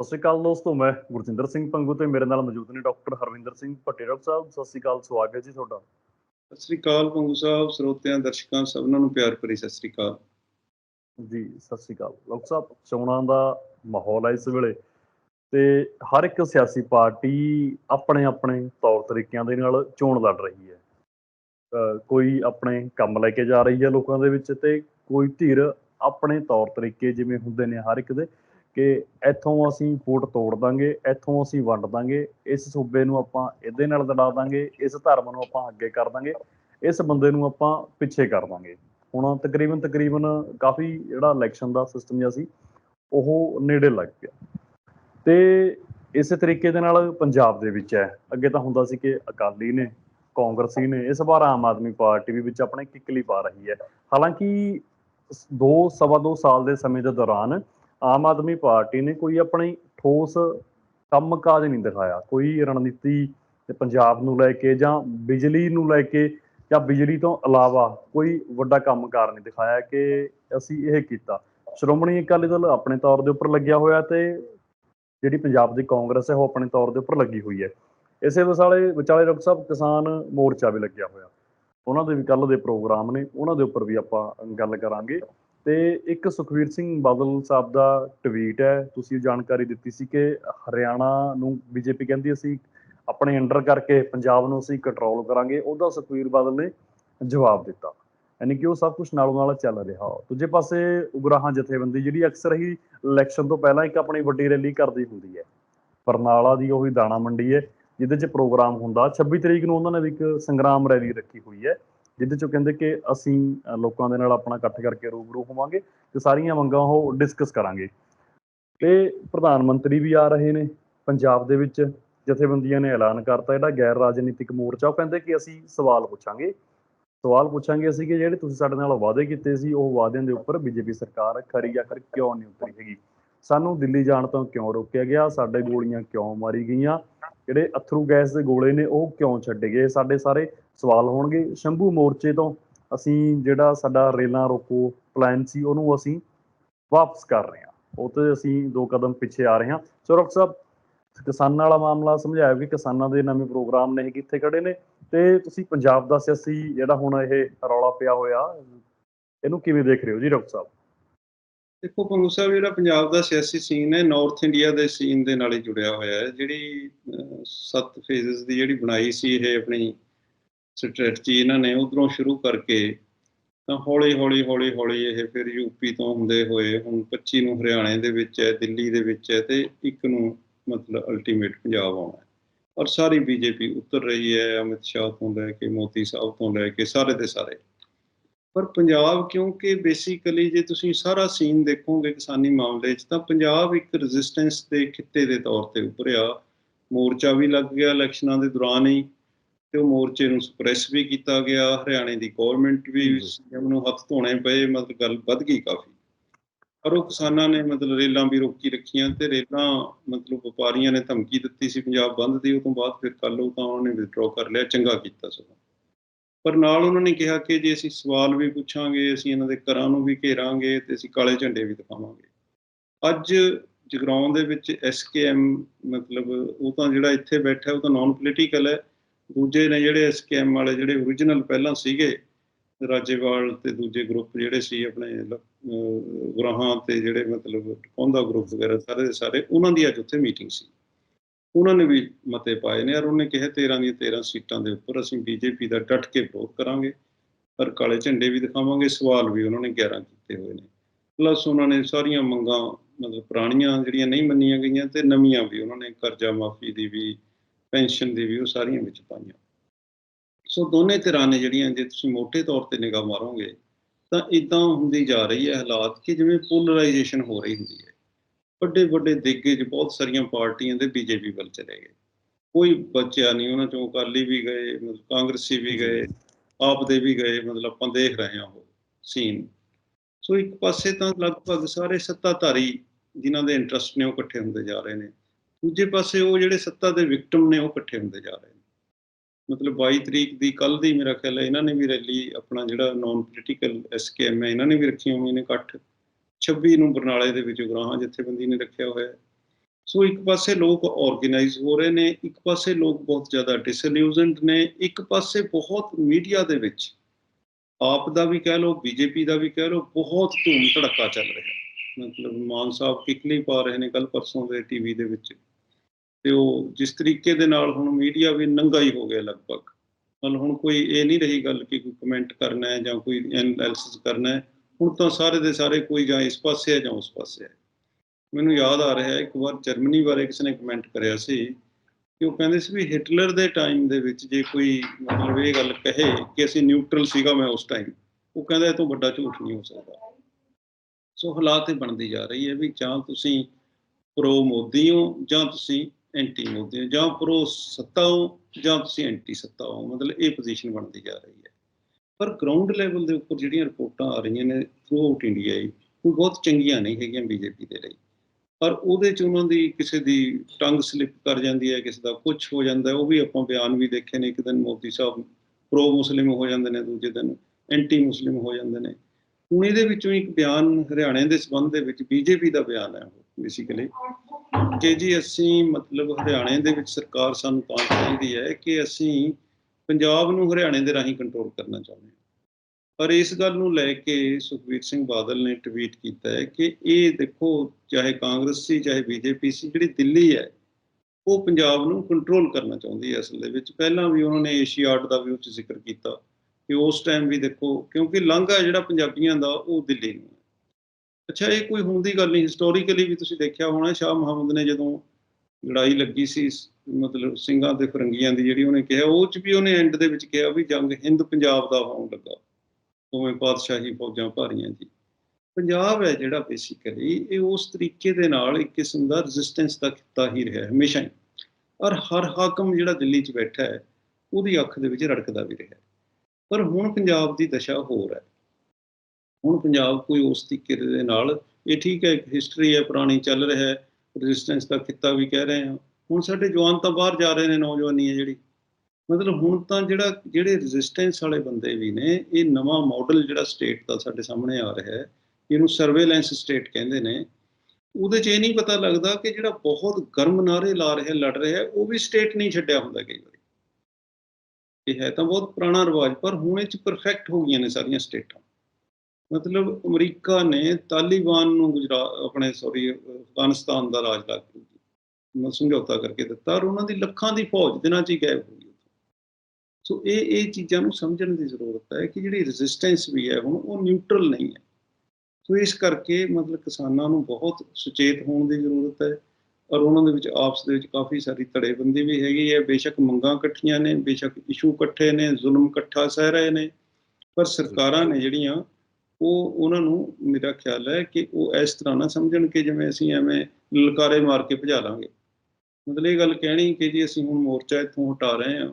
ਸਤਿ ਸ਼੍ਰੀ ਅਕਾਲ ਦੋਸਤੋ ਮੈਂ ਗੁਰਜਿੰਦਰ ਸਿੰਘ ਪੰਗੂ ਤੇ ਮੇਰੇ ਨਾਲ ਮੌਜੂਦ ਨੇ ਡਾਕਟਰ ਹਰਵਿੰਦਰ ਸਿੰਘ ਡਾਕਟਰ ਸਾਹਿਬ ਸਤਿ ਸ਼੍ਰੀ ਅਕਾਲ ਸਵਾਗਤ ਹੈ ਜੀ ਤੁਹਾਡਾ। ਸਤਿ ਸ੍ਰੀ ਅਕਾਲ ਪੰਗੂ ਸਾਹਿਬ ਸਰੋਤਿਆਂ ਦਰਸ਼ਕਾਂ ਸਭਨਾਂ ਨੂੰ ਪਿਆਰ ਭਰੀ ਸਤਿ ਸ੍ਰੀ ਅਕਾਲ। ਜੀ ਸਤਿ ਸ਼੍ਰੀ ਅਕਾਲ। ਡਾਕਟਰ ਸਾਹਿਬ ਚੋਣਾਂ ਦਾ ਮਾਹੌਲ ਹੈ ਇਸ ਵੇਲੇ ਤੇ ਹਰ ਇੱਕ ਸਿਆਸੀ ਪਾਰਟੀ ਆਪਣੇ ਆਪਣੇ ਤੌਰ ਤਰੀਕਿਆਂ ਦੇ ਨਾਲ ਚੋਣ ਲੜ ਰਹੀ ਹੈ। ਕੋਈ ਆਪਣੇ ਕੰਮ ਲੈ ਕੇ ਜਾ ਰਹੀ ਹੈ ਲੋਕਾਂ ਦੇ ਵਿੱਚ ਤੇ ਕੋਈ ਧਿਰ ਆਪਣੇ ਤੌਰ ਤਰੀਕੇ ਜਿਵੇਂ ਹੁੰਦੇ ਨੇ ਹਰ ਇੱਕ ਦੇ ਕਿ ਇੱਥੋਂ ਅਸੀਂ ਵੋਟ ਤੋੜ ਦਾਂਗੇ, ਇੱਥੋਂ ਅਸੀਂ ਵੰਡ ਦਾਂਗੇ, ਇਸ ਸੂਬੇ ਨੂੰ ਆਪਾਂ ਇਹਦੇ ਨਾਲ ਲੜਾ ਦਾਂਗੇ, ਇਸ ਧਰਮ ਨੂੰ ਆਪਾਂ ਅੱਗੇ ਕਰ ਦਾਂਗੇ, ਇਸ ਬੰਦੇ ਨੂੰ ਆਪਾਂ ਪਿੱਛੇ ਕਰ ਦਾਂਗੇ। ਹੁਣ ਤਕਰੀਬਨ ਤਕਰੀਬਨ ਕਾਫੀ ਜਿਹੜਾ ਇਲੈਕਸ਼ਨ ਦਾ ਸਿਸਟਮ ਜਿਹਾ ਸੀ, ਉਹ ਨੇੜੇ ਲੱਗ ਗਿਆ। ਤੇ ਇਸੇ ਤਰੀਕੇ ਦੇ ਨਾਲ ਪੰਜਾਬ ਦੇ ਵਿੱਚ ਹੈ। ਅੱਗੇ ਤਾਂ ਹੁੰਦਾ ਸੀ ਕਿ ਅਕਾਲੀ ਨੇ, ਕਾਂਗਰਸੀ ਨੇ, ਇਸ ਵਾਰ ਆਮ ਆਦਮੀ ਪਾਰਟੀ ਵੀ ਵਿੱਚ ਆਪਣੇ ਕਿੱਕਲੀ ਪਾ ਰਹੀ ਹੈ। ਹਾਲਾਂਕਿ ਸ- ਦੋ, ਸਵਾ ਦੋ ਸਾਲ ਦੇ ਸਮੇਂ ਦੇ ਦੌਰਾਨ ਆਮ ਆਦਮੀ ਪਾਰਟੀ ਨੇ ਕੋਈ ਆਪਣੀ ਠੋਸ ਕੰਮਕਾਜ ਨਹੀਂ ਦਿਖਾਇਆ। ਕੋਈ ਰਣਨੀਤੀ ਪੰਜਾਬ ਨੂੰ ਲੈ ਕੇ ਜਾਂ ਬਿਜਲੀ ਨੂੰ ਲੈ ਕੇ ਜਾਂ ਬਿਜਲੀ ਤੋਂ ਇਲਾਵਾ ਕੋਈ ਵੱਡਾ ਕੰਮਕਾਰ ਨਹੀਂ ਦਿਖਾਇਆ ਕਿ ਅਸੀਂ ਇਹ ਕੀਤਾ। ਸ਼੍ਰੋਮਣੀ ਅਕਾਲੀ ਦਲ ਆਪਣੇ ਤੌਰ ਦੇ ਉੱਪਰ ਲੱਗਿਆ ਹੋਇਆ ਤੇ ਜਿਹੜੀ ਪੰਜਾਬ ਦੀ ਕਾਂਗਰਸ ਹੈ ਉਹ ਆਪਣੇ ਤੌਰ ਦੇ ਉੱਪਰ ਲੱਗੀ ਹੋਈ ਹੈ। ਇਸੇ ਵਿਚਾਲੇ ਵਿਚਾਲੇ ਡਾਕਟਰ ਸਾਹਿਬ ਕਿਸਾਨ ਮੋਰਚਾ ਵੀ ਲੱਗਿਆ ਹੋਇਆ। ਉਹਨਾਂ ਦੇ ਵੀ ਕੱਲ ਦੇ ਪ੍ਰੋਗਰਾਮ ਨੇ, ਉਹਨਾਂ ਦੇ ਉੱਪਰ ਵੀ ਆਪਾਂ ਗੱਲ ਕਰਾਂਗੇ। ਤੇ ਇੱਕ ਸੁਖਵੀਰ ਸਿੰਘ ਬਾਦਲ ਸਾਹਿਬ ਦਾ ਟਵੀਟ ਹੈ, ਤੁਸੀਂ ਜਾਣਕਾਰੀ ਦਿੱਤੀ ਸੀ ਕਿ ਹਰਿਆਣਾ ਨੂੰ ਬੀਜੇਪੀ ਕਹਿੰਦੀ ਅਸੀਂ ਆਪਣੇ ਅੰਡਰ ਕਰਕੇ ਪੰਜਾਬ ਨੂੰ ਅਸੀਂ ਕੰਟਰੋਲ ਕਰਾਂਗੇ, ਉਹਦਾ ਸੁਖਵੀਰ ਬਾਦਲ ਨੇ ਜਵਾਬ ਦਿੱਤਾ। ਯਾਨੀ ਕਿ ਉਹ ਸਭ ਕੁਝ ਨਾਲੋਂ ਨਾਲ ਚੱਲ ਰਿਹਾ। ਦੂਜੇ ਪਾਸੇ ਉਗਰਾਹਾਂ ਜਥੇਬੰਦੀ ਜਿਹੜੀ ਅਕਸਰ ਹੀ ਇਲੈਕਸ਼ਨ ਤੋਂ ਪਹਿਲਾਂ ਇੱਕ ਆਪਣੀ ਵੱਡੀ ਰੈਲੀ ਕਰਦੀ ਹੁੰਦੀ ਹੈ। ਬਰਨਾਲਾ ਦੀ ਉਹੀ ਦਾਣਾ ਮੰਡੀ ਹੈ, ਜਿਹਦੇ 'ਚ ਪ੍ਰੋਗਰਾਮ ਹੁੰਦਾ। 26 ਤਰੀਕ ਨੂੰ ਉਹਨਾਂ ਨੇ ਵੀ ਇੱਕ ਸੰਗਰਾਮ ਰੈਲੀ ਰੱਖੀ ਹੋਈ ਹੈ। ਜਿਹਦੇ 'ਚੋਂ ਕਹਿੰਦੇ ਕਿ ਅਸੀਂ ਲੋਕਾਂ ਦੇ ਨਾਲ ਆਪਣਾ ਇਕੱਠ ਕਰਕੇ ਰੂਬਰੂ ਹੋਵਾਂਗੇ ਤੇ ਸਾਰੀਆਂ ਮੰਗਾਂ ਉਹ ਡਿਸਕਸ ਕਰਾਂਗੇ। ਤੇ ਪ੍ਰਧਾਨ ਮੰਤਰੀ ਵੀ ਆ ਰਹੇ ਨੇ ਪੰਜਾਬ ਦੇ ਵਿੱਚ, ਜਥੇਬੰਦੀਆਂ ਨੇ ਐਲਾਨ ਕਰਤਾ ਜਿਹੜਾ ਗੈਰ ਰਾਜਨੀਤਿਕ ਮੋਰਚਾ, ਉਹ ਕਹਿੰਦੇ ਕਿ ਅਸੀਂ ਸਵਾਲ ਪੁੱਛਾਂਗੇ। ਸਵਾਲ ਪੁੱਛਾਂਗੇ ਅਸੀਂ ਕਿ ਜਿਹੜੇ ਤੁਸੀਂ ਸਾਡੇ ਨਾਲ ਵਾਅਦੇ ਕੀਤੇ ਸੀ, ਉਹ ਵਾਅਦਿਆਂ ਦੇ ਉੱਪਰ ਬੀਜੇਪੀ ਸਰਕਾਰ ਖਰੀ ਆਖਰ ਕਿਉਂ ਨਹੀਂ ਉਤਰੀ ਹੈਗੀ? ਸਾਨੂੰ ਦਿੱਲੀ ਜਾਣ ਤੋਂ ਕਿਉਂ ਰੋਕਿਆ ਗਿਆ? ਸਾਡੇ ਗੋਲੀਆਂ ਕਿਉਂ ਮਾਰੀ ਗਈਆਂ? ਜਿਹੜੇ ਅਥਰੂ ਗੈਸ ਦੇ ਗੋਲੇ ਨੇ ਉਹ ਕਿਉਂ ਛੱਡੇ ਗਏ? ਸਾਡੇ ਸਾਰੇ ਸਵਾਲ ਹੋਣਗੇ। ਸ਼ੰਭੂ ਮੋਰਚੇ ਤੋਂ ਅਸੀਂ ਜਿਹੜਾ ਸਾਡਾ ਰੇਲਾਂ ਰੋਕੋ ਪਲਾਨ ਸੀ, ਉਹਨੂੰ ਅਸੀਂ ਵਾਪਸ ਕਰ ਰਹੇ ਹਾਂ। ਉਹ ਤੇ ਅਸੀਂ ਦੋ ਕਦਮ ਪਿੱਛੇ ਆ ਰਹੇ ਹਾਂ। ਸੋ ਡਾਕਟਰ ਸਾਹਿਬ, ਕਿਸਾਨਾਂ ਵਾਲਾ ਮਾਮਲਾ ਸਮਝਾਇਆ ਕਿ ਕਿਸਾਨਾਂ ਦੇ ਨਵੇਂ ਪ੍ਰੋਗਰਾਮ ਨੇ ਕਿੱਥੇ ਖੜੇ ਨੇ? ਤੇ ਤੁਸੀਂ ਪੰਜਾਬ ਦਾ ਸਿਆਸੀ ਜਿਹੜਾ ਹੁਣ ਇਹ ਰੌਲਾ ਪਿਆ ਹੋਇਆ, ਇਹਨੂੰ ਕਿਵੇਂ ਦੇਖ ਰਹੇ ਹੋ ਜੀ ਡਾਕਟਰ ਸਾਹਿਬ? ਦੇਖੋ ਪੰਗੂ ਸਾਹਿਬ, ਜਿਹੜਾ ਪੰਜਾਬ ਦਾ ਸਿਆਸੀ ਸੀਨ ਹੈ ਨਾਰਥ ਇੰਡੀਆ ਦੇ ਸੀਨ ਦੇ ਨਾਲ ਹੀ ਜੁੜਿਆ ਹੋਇਆ ਹੈ। ਜਿਹੜੀ ਸੱਤ ਫੇਜ਼ਸ ਦੀ ਜਿਹੜੀ ਬਣਾਈ ਸੀ ਇਹ ਆਪਣੀ ਸਟ੍ਰੈਟਜੀ ਇਹਨਾਂ ਨੇ ਉਧਰੋਂ ਸ਼ੁਰੂ ਕਰਕੇ ਤਾਂ ਹੌਲੀ ਹੌਲੀ ਹੌਲੀ ਹੌਲੀ ਇਹ ਫਿਰ ਯੂਪੀ ਤੋਂ ਹੁੰਦੇ ਹੋਏ ਹੁਣ 25 ਨੂੰ ਹਰਿਆਣੇ ਦੇ ਵਿੱਚ ਹੈ, ਦਿੱਲੀ ਦੇ ਵਿੱਚ ਹੈ ਤੇ ਇੱਕ ਨੂੰ ਮਤਲਬ ਅਲਟੀਮੇਟ ਪੰਜਾਬ ਆਉਣਾ ਹੈ। ਔਰ ਸਾਰੀ ਬੀਜੇਪੀ ਉਤਰ ਰਹੀ ਹੈ, ਅਮਿਤ ਸ਼ਾਹ ਤੋਂ ਲੈ ਕੇ ਮੋਦੀ ਸਾਹਿਬ ਤੋਂ ਲੈ ਕੇ ਸਾਰੇ ਦੇ ਸਾਰੇ। ਪਰ ਪੰਜਾਬ ਕਿਉਂਕਿ ਬੇਸਿਕਲੀ ਜੇ ਤੁਸੀਂ ਸਾਰਾ ਸੀਨ ਦੇਖੋਗੇ ਕਿਸਾਨੀ ਮਾਮਲੇ 'ਚ ਤਾਂ ਪੰਜਾਬ ਇੱਕ ਰੈਜ਼ਿਸਟੈਂਸ ਦੇ ਖਿੱਤੇ ਦੇ ਤੌਰ ਤੇ ਉੱਭਰਿਆ। ਮੋਰਚਾ ਵੀ ਲੱਗ ਗਿਆ ਇਲੈਕਸ਼ਨਾਂ ਦੇ ਦੌਰਾਨ ਹੀ ਤੇ ਉਹ ਮੋਰਚੇ ਨੂੰ ਸਪਰੈਸ ਵੀ ਕੀਤਾ ਗਿਆ। ਹਰਿਆਣੇ ਦੀ ਗਵਰਨਮੈਂਟ ਵੀ। ਸੀਐਮ ਨੂੰ ਹੱਥ ਧੋਣੇ ਪਏ ਮਤਲਬ ਗੱਲ ਵੱਧ ਗਈ ਕਾਫੀ। ਪਰ ਉਹ ਕਿਸਾਨਾਂ ਨੇ ਮਤਲਬ ਰੇਲਾਂ ਵੀ ਰੋਕੀ ਰੱਖੀਆਂ ਤੇ ਰੇਲਾਂ ਮਤਲਬ ਵਪਾਰੀਆਂ ਨੇ ਧਮਕੀ ਦਿੱਤੀ ਸੀ ਪੰਜਾਬ ਬੰਦ ਦੀ ਉਹ ਤੋਂ ਬਾਅਦ ਫਿਰ ਕੱਲ ਉਹ ਤਾਂ ਉਹਨਾਂ ਨੇ ਵਿਦਡਰਾਅ ਕਰ ਲਿਆ ਚੰਗਾ ਕੀਤਾ ਸਗੋਂ। ਪਰ ਨਾਲ ਉਹਨਾਂ ਨੇ ਕਿਹਾ ਕਿ ਜੇ ਅਸੀਂ ਸਵਾਲ ਵੀ ਪੁੱਛਾਂਗੇ, ਅਸੀਂ ਇਹਨਾਂ ਦੇ ਘਰਾਂ ਨੂੰ ਵੀ ਘੇਰਾਂਗੇ ਤੇ ਅਸੀਂ ਕਾਲੇ ਝੰਡੇ ਵੀ ਦਿਖਾਵਾਂਗੇ। ਅੱਜ ਜਗਰਾਉਂ ਦੇ ਵਿੱਚ ਐਸਕੇਐਮ ਮਤਲਬ ਉਹ ਤਾਂ ਜਿਹੜਾ ਇੱਥੇ ਬੈਠਾ, ਉਹ ਤਾਂ ਨਾਨ ਪੋਲੀਟੀਕਲ ਹੈ। ਦੂਜੇ ਨੇ ਜਿਹੜੇ ਐਸਕੇਐਮ ਵਾਲੇ ਜਿਹੜੇ ਓਰੀਜਨਲ ਪਹਿਲਾਂ ਸੀਗੇ, ਰਾਜੇਵਾਲ ਤੇ ਦੂਜੇ ਗਰੁੱਪ ਜਿਹੜੇ ਸੀ ਆਪਣੇ ਲ- ਅਹ ਤੇ ਜਿਹੜੇ ਮਤਲਬ ਟਕੌਂਦਾ ਗਰੁੱਪ ਵਗੈਰਾ, ਸਾਰੇ ਦੇ ਸਾਰੇ, ਉਹਨਾਂ ਦੀ ਅੱਜ ਉੱਥੇ ਮੀਟਿੰਗ ਸੀ। ਉਹਨਾਂ ਨੇ ਵੀ ਮਤੇ ਪਾਏ ਨੇ, ਔਰ ਉਹਨੇ ਕਿਹਾ 13 ਦੀਆਂ 13 ਸੀਟਾਂ ਦੇ ਉੱਪਰ ਅਸੀਂ ਬੀਜੇਪੀ ਦਾ ਡਟ ਕੇ ਵਿਰੋਧ ਕਰਾਂਗੇ, ਪਰ ਕਾਲੇ ਝੰਡੇ ਵੀ ਦਿਖਾਵਾਂਗੇ, ਸਵਾਲ ਵੀ ਉਹਨਾਂ ਨੇ 11 ਕੀਤੇ ਹੋਏ ਨੇ। ਪਲੱਸ ਉਹਨਾਂ ਨੇ ਸਾਰੀਆਂ ਮੰਗਾਂ, ਮਤਲਬ ਪੁਰਾਣੀਆਂ ਜਿਹੜੀਆਂ ਨਹੀਂ ਮੰਨੀਆਂ ਗਈਆਂ ਤੇ ਨਵੀਆਂ ਵੀ ਉਹਨਾਂ ਨੇ ਕਰਜ਼ਾ ਮਾਫੀ ਦੀ ਵੀ, ਪੈਨਸ਼ਨ ਦੀ ਵੀ ਉਹ ਸਾਰੀਆਂ ਵਿੱਚ ਪਾਈਆਂ। ਸੋ ਦੋਨੇ ਧਿਰਾਂ ਨੇ ਜਿਹੜੀਆਂ ਜੇ ਤੁਸੀਂ ਮੋٹے ਤੌਰ ਤੇ ਨਿਗਾਹ ਮਾਰੋਗੇ, ਤਾਂ ਇਦਾਂ ਹੁੰਦੀ ਜਾ ਰਹੀ ਹੈ ਹਾਲਾਤ ਕਿ ਜਿਵੇਂ ਪੋਲਰਾਈਜੇਸ਼ਨ ਹੋ ਰਹੀ ਹੁੰਦੀ ਹੈ। ਵੱਡੇ ਵੱਡੇ ਦਿੱਗਜ ਬਹੁਤ ਸਾਰੀਆਂ ਪਾਰਟੀਆਂ ਦੇ ਬੀਜੇਪੀ ਵੱਲ ਚਲੇ ਗਏ। ਕੋਈ ਬਚਿਆ ਨਹੀਂ, ਉਹਨਾਂ ਚੋਂ ਅਕਾਲੀ ਵੀ ਗਏ, ਮਤਲਬ ਕਾਂਗਰਸੀ ਵੀ ਗਏ, ਆਪ ਦੇ ਵੀ ਗਏ, ਮਤਲਬ ਆਪਾਂ ਦੇਖ ਰਹੇ ਹਾਂ ਉਹ ਸੀਨ ਸੋ ਇੱਕ ਪਾਸੇ ਤਾਂ ਲਗਭਗ ਸਾਰੇ ਸੱਤਾਧਾਰੀ ਜਿਨ੍ਹਾਂ ਦੇ ਇੰਟਰਸਟ ਨੇ ਉਹ ਇਕੱਠੇ ਹੁੰਦੇ ਜਾ ਰਹੇ ਨੇ। ਦੂਜੇ ਪਾਸੇ ਉਹ ਜਿਹੜੇ ਸੱਤਾ ਦੇ ਵਿਕਟਮ ਨੇ ਉਹ ਇਕੱਠੇ ਹੁੰਦੇ ਜਾ ਰਹੇ ਨੇ। ਮਤਲਬ 22 ਤਰੀਕ ਦੀ ਕੱਲ ਦੀ ਮੇਰਾ ਖਿਆਲ ਹੈ ਇਹਨਾਂ ਨੇ ਵੀ ਰੈਲੀ ਆਪਣਾ ਜਿਹੜਾ ਨਾਨ ਪੋਲੀਟੀਕਲ ਐਸਕੇਐਮ ਹੈ, ਇਹਨਾਂ ਨੇ ਵੀ ਰੱਖੀਆਂ ਹੋਈਆਂ ਨੇ ਇਕੱਠ। 26 ਨੂੰ ਬਰਨਾਲੇ ਦੇ ਵਿੱਚ ਉਗਰਾਹਾਂ ਜਥੇਬੰਦੀ ਨੇ ਰੱਖਿਆ ਹੋਇਆ ਹੈ। ਸੋ ਇੱਕ ਪਾਸੇ ਲੋਕ ਆਰਗੇਨਾਈਜ਼ ਹੋ ਰਹੇ ਨੇ, ਇੱਕ ਪਾਸੇ ਲੋਕ ਬਹੁਤ ਜ਼ਿਆਦਾ ਡਿਸਇਲੂਜ਼ਨਡ ਨੇ, ਇੱਕ ਪਾਸੇ ਬਹੁਤ ਮੀਡੀਆ ਦੇ ਵਿੱਚ ਆਪ ਦਾ ਵੀ ਕਹਿ ਲਓ, ਬੀਜੇਪੀ ਦਾ ਵੀ ਕਹਿ ਲਓ, ਬਹੁਤ ਧੂਮ ਧੜੱਕਾ ਚੱਲ ਰਿਹਾ ਮਤਲਬ ਮਾਨ ਸਾਹਿਬ ਕਿਕਲੀ ਪਾ ਰਹੇ ਨੇ ਕੱਲ ਪਰਸੋਂ ਦੇ ਟੀਵੀ ਦੇ ਵਿੱਚ। ਤੇ ਉਹ ਜਿਸ ਤਰੀਕੇ ਦੇ ਨਾਲ ਹੁਣ ਮੀਡੀਆ ਵੀ ਨੰਗਾ ਹੀ ਹੋ ਗਿਆ ਲਗਭਗ। ਮਤਲਬ ਹੁਣ ਕੋਈ ਇਹ ਨਹੀਂ ਰਹੀ ਗੱਲ ਕਿ ਕੋਈ ਕਮੈਂਟ ਕਰਨਾ ਹੈ ਜਾਂ ਕੋਈ ਐਨਾਲਿਸਿਸ ਕਰਨਾ ਹੈ। ਹੁਣ ਤਾਂ ਸਾਰੇ ਦੇ ਸਾਰੇ ਕੋਈ ਜਾਂ ਇਸ ਪਾਸੇ ਹੈ ਜਾਂ ਉਸ ਪਾਸੇ ਹੈ ਮੈਨੂੰ ਯਾਦ ਆ ਰਿਹਾ, ਇੱਕ ਵਾਰ ਜਰਮਨੀ ਬਾਰੇ ਕਿਸੇ ਨੇ ਕਮੈਂਟ ਕਰਿਆ ਸੀ ਕਿ ਉਹ ਕਹਿੰਦੇ ਸੀ ਵੀ ਹਿਟਲਰ ਦੇ ਟਾਈਮ ਦੇ ਵਿੱਚ ਜੇ ਕੋਈ ਮਤਲਬ ਇਹ ਗੱਲ ਕਹੇ ਕਿ ਅਸੀਂ ਨਿਊਟਰਲ ਸੀਗਾ ਮੈਂ ਉਸ ਟਾਈਮ ਉਹ ਕਹਿੰਦਾ ਇਹ ਤੋਂ ਵੱਡਾ ਝੂਠ ਨਹੀਂ ਹੋ ਸਕਦਾ। ਸੋ ਹਾਲਾਤ ਇਹ ਬਣਦੀ ਜਾ ਰਹੀ ਹੈ ਵੀ ਜਾਂ ਤੁਸੀਂ ਪ੍ਰੋ ਮੋਦੀ ਹੋ ਜਾਂ ਤੁਸੀਂ ਐਂਟੀ ਮੋਦੀ ਹੋ ਜਾਂ ਪ੍ਰੋ ਸੱਤਾ ਹੋ ਜਾਂ ਤੁਸੀਂ ਐਂਟੀ ਸੱਤਾ ਹੋ, ਮਤਲਬ ਇਹ ਪੋਜੀਸ਼ਨ ਬਣਦੀ ਜਾ ਰਹੀ ਹੈ। ਪਰ ਗਰਾਊਂਡ ਲੈਵਲ ਦੇ ਉੱਪਰ ਜਿਹੜੀਆਂ ਰਿਪੋਰਟਾਂ ਆ ਰਹੀਆਂ ਨੇ ਥਰੂ ਆਊਟ ਇੰਡੀਆ ਹੀ ਕੋਈ ਬਹੁਤ ਚੰਗੀਆਂ ਨਹੀਂ ਹੈਗੀਆਂ ਬੀਜੇਪੀ ਦੇ ਲਈ। ਪਰ ਉਹਦੇ ਚ ਉਹਨਾਂ ਦੀ ਕਿਸੇ ਦੀ ਟੰਗ ਸਲਿੱਪ ਕਰ ਜਾਂਦੀ ਹੈ, ਕਿਸੇ ਦਾ ਕੁਝ ਹੋ ਜਾਂਦਾ ਉਹ ਵੀ ਆਪਾਂ ਬਿਆਨ ਵੀ ਦੇਖੇ ਨੇ, ਇੱਕ ਦਿਨ ਮੋਦੀ ਸਾਹਿਬ ਪ੍ਰੋ ਮੁਸਲਿਮ ਹੋ ਜਾਂਦੇ ਨੇ, ਦੂਜੇ ਦਿਨ ਐਂਟੀ ਮੁਸਲਿਮ ਹੋ ਜਾਂਦੇ ਨੇ। ਹੁਣ ਇਹਦੇ ਵਿੱਚੋਂ ਇੱਕ ਬਿਆਨ ਹਰਿਆਣੇ ਦੇ ਸੰਬੰਧ ਦੇ ਵਿੱਚ ਬੀਜੇਪੀ ਦਾ ਬਿਆਨ ਹੈ ਬੇਸਿਕਲੀ ਕਿ ਜੀ ਅਸੀਂ ਮਤਲਬ ਹਰਿਆਣੇ ਦੇ ਵਿੱਚ ਸਰਕਾਰ ਸਾਨੂੰ ਤਾਂ ਚਾਹੀਦੀ ਹੈ ਕਿ ਅਸੀਂ ਪੰਜਾਬ ਨੂੰ ਹਰਿਆਣੇ ਦੇ ਰਾਹੀਂ ਕੰਟਰੋਲ ਕਰਨਾ ਚਾਹੁੰਦੇ ਹਾਂ। ਪਰ ਇਸ ਗੱਲ ਨੂੰ ਲੈ ਕੇ ਸੁਖਬੀਰ ਸਿੰਘ ਬਾਦਲ ਨੇ ਟਵੀਟ ਕੀਤਾ ਹੈ ਕਿ ਇਹ ਦੇਖੋ, ਚਾਹੇ ਕਾਂਗਰਸ ਸੀ, ਚਾਹੇ ਬੀਜੇਪੀ ਸੀ, ਜਿਹੜੀ ਦਿੱਲੀ ਹੈ, ਉਹ ਪੰਜਾਬ ਨੂੰ ਕੰਟਰੋਲ ਕਰਨਾ ਚਾਹੁੰਦੀ ਹੈ ਅਸਲ ਦੇ ਵਿੱਚ। ਪਹਿਲਾਂ ਵੀ ਉਹਨਾਂ ਨੇ ਏਸ਼ੀਆਡ ਦਾ ਵੀ ਉੱਚ ਜ਼ਿਕਰ ਕੀਤਾ ਕਿ ਉਸ ਟਾਈਮ ਵੀ ਦੇਖੋ, ਕਿਉਂਕਿ ਲਾਂਘਾ ਜਿਹੜਾ ਪੰਜਾਬੀਆਂ ਦਾ, ਉਹ ਦਿੱਲੀ ਨੂੰ ਹੈ। ਅੱਛਾ, ਇਹ ਕੋਈ ਹੁਣ ਦੀ ਗੱਲ ਨਹੀਂ। ਹਿਸਟੋਰੀਕਲੀ ਵੀ ਤੁਸੀਂ ਦੇਖਿਆ ਹੋਣਾ, ਸ਼ਾਹ ਮੁਹੰਮਦ ਨੇ ਜਦੋਂ ਲੜਾਈ ਲੱਗੀ ਸੀ ਮਤਲਬ ਸਿੰਘਾਂ ਤੇ ਫਰੰਗੀਆਂ ਦੀ ਜਿਹੜੀ ਉਹਨੇ ਕਿਹਾ, ਉਹ ਚ ਵੀ ਉਹਨੇ ਐਂਡ ਦੇ ਵਿੱਚ ਕਿਹਾ ਵੀ ਜੰਗ ਹਿੰਦ ਪੰਜਾਬ ਦਾ ਹੋਣ ਲੱਗਾ। ਦੋਵੇਂ ਪਾਤਸ਼ਾਹੀ ਫੌਜਾਂ ਭਾਰੀਆਂ ਜੀ। ਪੰਜਾਬ ਹੈ ਜਿਹੜਾ ਬੇਸਿਕਲੀ ਇਹ ਉਸ ਤਰੀਕੇ ਦੇ ਨਾਲ ਇੱਕ ਕਿਸਮ ਦਾ ਰੈਜ਼ਿਸਟੈਂਸ ਦਾ ਖਿੱਤਾ ਹੀ ਰਿਹਾ ਹਮੇਸ਼ਾ ਹੀ। ਔਰ ਹਰ ਹਾਕਮ ਜਿਹੜਾ ਦਿੱਲੀ 'ਚ ਬੈਠਾ ਹੈ, ਉਹਦੀ ਅੱਖ ਦੇ ਵਿੱਚ ਰੜਕਦਾ ਵੀ ਰਿਹਾ ਪਰ ਹੁਣ ਪੰਜਾਬ ਦੀ ਦਸ਼ਾ ਹੋਰ ਹੈ। ਹੁਣ ਪੰਜਾਬ ਕੋਈ ਉਸ ਤਰੀਕੇ ਦੇ ਨਾਲ, ਇਹ ਠੀਕ ਹੈ ਹਿਸਟਰੀ ਹੈ, ਪੁਰਾਣੀ ਚੱਲ ਰਿਹਾ ਹੈ ਰੈਜ਼ਿਸਟੈਂਸ ਦਾ ਖਿੱਤਾ ਵੀ ਕਹਿ ਰਹੇ ਹਾਂ। ਹੁਣ ਸਾਡੇ ਜਵਾਨ ਤਾਂ ਬਾਹਰ ਜਾ ਰਹੇ ਨੇ ਨੌਜਵਾਨੀ ਹੈ ਜਿਹੜੀ। ਮਤਲਬ ਹੁਣ ਤਾਂ ਜਿਹੜਾ, ਜਿਹੜੇ ਰੈਜ਼ਿਸਟੈਂਸ ਵਾਲੇ ਬੰਦੇ ਵੀ ਨੇ, ਇਹ ਨਵਾਂ ਮਾਡਲ ਜਿਹੜਾ ਸਟੇਟ ਦਾ ਸਾਡੇ ਸਾਹਮਣੇ ਆ ਰਿਹਾ ਹੈ, ਇਹਨੂੰ ਸਰਵੇਲੈਂਸ ਸਟੇਟ ਕਹਿੰਦੇ ਨੇ। ਉਹਦੇ 'ਚ ਇਹ ਨਹੀਂ ਪਤਾ ਲੱਗਦਾ ਕਿ ਜਿਹੜਾ ਬਹੁਤ ਗਰਮ ਨਾਰੇ ਲਾ ਰਿਹਾ, ਲੜ ਰਿਹਾ, ਉਹ ਵੀ ਸਟੇਟ ਨਹੀਂ ਛੱਡਿਆ ਹੁੰਦਾ ਕਈ ਵਾਰੀ। ਇਹ ਹੈ ਤਾਂ ਬਹੁਤ ਪੁਰਾਣਾ ਰਿਵਾਜ, ਪਰ ਹੁਣ ਇਹ 'ਚ ਪਰਫੈਕਟ ਹੋ ਗਈਆਂ ਨੇ ਸਾਰੀਆਂ ਸਟੇਟਾਂ ਮਤਲਬ ਅਮਰੀਕਾ ਨੇ ਤਾਲਿਬਾਨ ਨੂੰ ਗੁਜਰਾ, ਆਪਣੇ ਸੌਰੀ ਅਫਗਾਨਿਸਤਾਨ ਦਾ ਰਾਜ ਲਾ ਸਮਝੌਤਾ ਕਰਕੇ ਦਿੱਤਾ ਔਰ ਉਹਨਾਂ ਦੀ ਲੱਖਾਂ ਦੀ ਫੌਜ ਦਿਨਾਂ 'ਚ ਹੀ ਗਾਇਬ ਹੋ ਗਈ ਸੋ ਇਹ ਇਹ ਚੀਜ਼ਾਂ ਨੂੰ ਸਮਝਣ ਦੀ ਜ਼ਰੂਰਤ ਹੈ ਕਿ ਜਿਹੜੀ ਰੈਜ਼ਿਸਟੈਂਸ ਵੀ ਹੈ ਹੁਣ ਉਹ ਨਿਊਟਰਲ ਨਹੀਂ ਹੈ। ਸੋ ਇਸ ਕਰਕੇ ਮਤਲਬ ਕਿਸਾਨਾਂ ਨੂੰ ਬਹੁਤ ਸੁਚੇਤ ਹੋਣ ਦੀ ਜ਼ਰੂਰਤ ਹੈ ਔਰ ਉਹਨਾਂ ਦੇ ਵਿੱਚ ਆਪਸ ਦੇ ਵਿੱਚ ਕਾਫੀ ਸਾਰੀ ਧੜੇਬੰਦੀ ਵੀ ਹੈਗੀ ਹੈ। ਬੇਸ਼ੱਕ ਮੰਗਾਂ ਇਕੱਠੀਆਂ ਨੇ, ਬੇਸ਼ੱਕ ਇਸ਼ੂ ਇਕੱਠੇ ਨੇ, ਜ਼ੁਲਮ ਇਕੱਠਾ ਸਹਿ ਰਹੇ ਨੇ। ਪਰ ਸਰਕਾਰਾਂ ਨੇ ਜਿਹੜੀਆਂ ਉਹ, ਉਹਨਾਂ ਨੂੰ ਮੇਰਾ ਖਿਆਲ ਹੈ ਕਿ ਉਹ ਇਸ ਤਰ੍ਹਾਂ ਨਾ ਸਮਝਣ ਕਿ ਜਿਵੇਂ ਅਸੀਂ ਐਵੇਂ ਲਲਕਾਰੇ ਮਾਰ ਕੇ ਭਜਾ ਲਾਂਗੇ। ਮਤਲਬ ਇਹ ਗੱਲ ਕਹਿਣੀ ਕਿ ਜੀ ਅਸੀਂ ਹੁਣ ਮੋਰਚਾ ਇੱਥੋਂ ਹਟਾ ਰਹੇ ਹਾਂ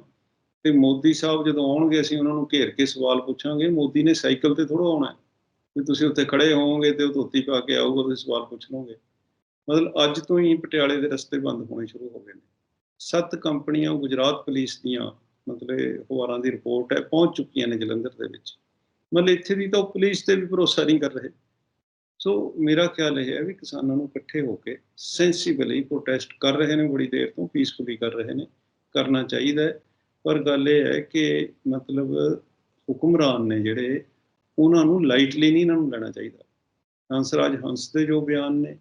ਤੇ ਮੋਦੀ ਸਾਹਿਬ ਜਦੋਂ ਆਉਣਗੇ, ਅਸੀਂ ਉਹਨਾਂ ਨੂੰ ਘੇਰ ਕੇ ਸਵਾਲ ਪੁੱਛਾਂਗੇ। ਮੋਦੀ ਨੇ ਸਾਈਕਲ ਤੇ ਥੋੜਾ ਆਉਣਾ ਵੀ ਤੁਸੀਂ ਉੱਥੇ ਖੜੇ ਹੋਵੋਗੇ ਤੇ ਉਹ ਧੋਤੀ ਪਾ ਕੇ ਆਊਗਾ, ਤੁਸੀਂ ਸਵਾਲ ਪੁੱਛ ਲਓਗੇ। ਮਤਲਬ ਅੱਜ ਤੋਂ ਹੀ ਪਟਿਆਲੇ ਦੇ ਰਸਤੇ ਬੰਦ ਹੋਣੇ ਸ਼ੁਰੂ ਹੋ ਗਏ ਨੇ। ਸੱਤ ਕੰਪਨੀਆਂ ਗੁਜਰਾਤ ਪੁਲਿਸ ਦੀਆਂ ਮਤਲਬ ਅਖਬਾਰਾਂ ਦੀ ਰਿਪੋਰਟ ਹੈ, ਪਹੁੰਚ ਚੁੱਕੀਆਂ ਨੇ ਜਲੰਧਰ ਦੇ ਵਿੱਚ। ਮਤਲਬ ਇੱਥੇ ਦੀ ਤਾਂ ਪੁਲਿਸ ਤੇ ਵੀ ਭਰੋਸਾ ਨਹੀਂ ਕਰ ਰਹੇ। ਸੋ ਮੇਰਾ ਖਿਆਲ ਇਹ ਹੈ ਵੀ ਕਿਸਾਨਾਂ ਨੂੰ ਇਕੱਠੇ ਹੋ ਕੇ ਸੈਂਸੀਬਲੀ ਪ੍ਰੋਟੈਸਟ ਕਰ ਰਹੇ ਨੇ ਬੜੀ ਦੇਰ ਤੋਂ ਪੀਸਫੁਲੀ ਕਰ ਰਹੇ ਨੇ, ਕਰਨਾ ਚਾਹੀਦਾ ਹੈ। ਪਰ ਗੱਲ ਇਹ ਹੈ ਕਿ ਮਤਲਬ ਹੁਕਮਰਾਨ ਨੇ ਜਿਹੜੇ, ਉਹਨਾਂ ਨੂੰ ਲਾਈਟਲੀ ਨਹੀਂ ਇਹਨਾਂ ਨੂੰ ਲੈਣਾ ਚਾਹੀਦਾ। ਹੰਸਰਾਜ ਹੰਸ ਦੇ ਜੋ ਬਿਆਨ ਨੇ,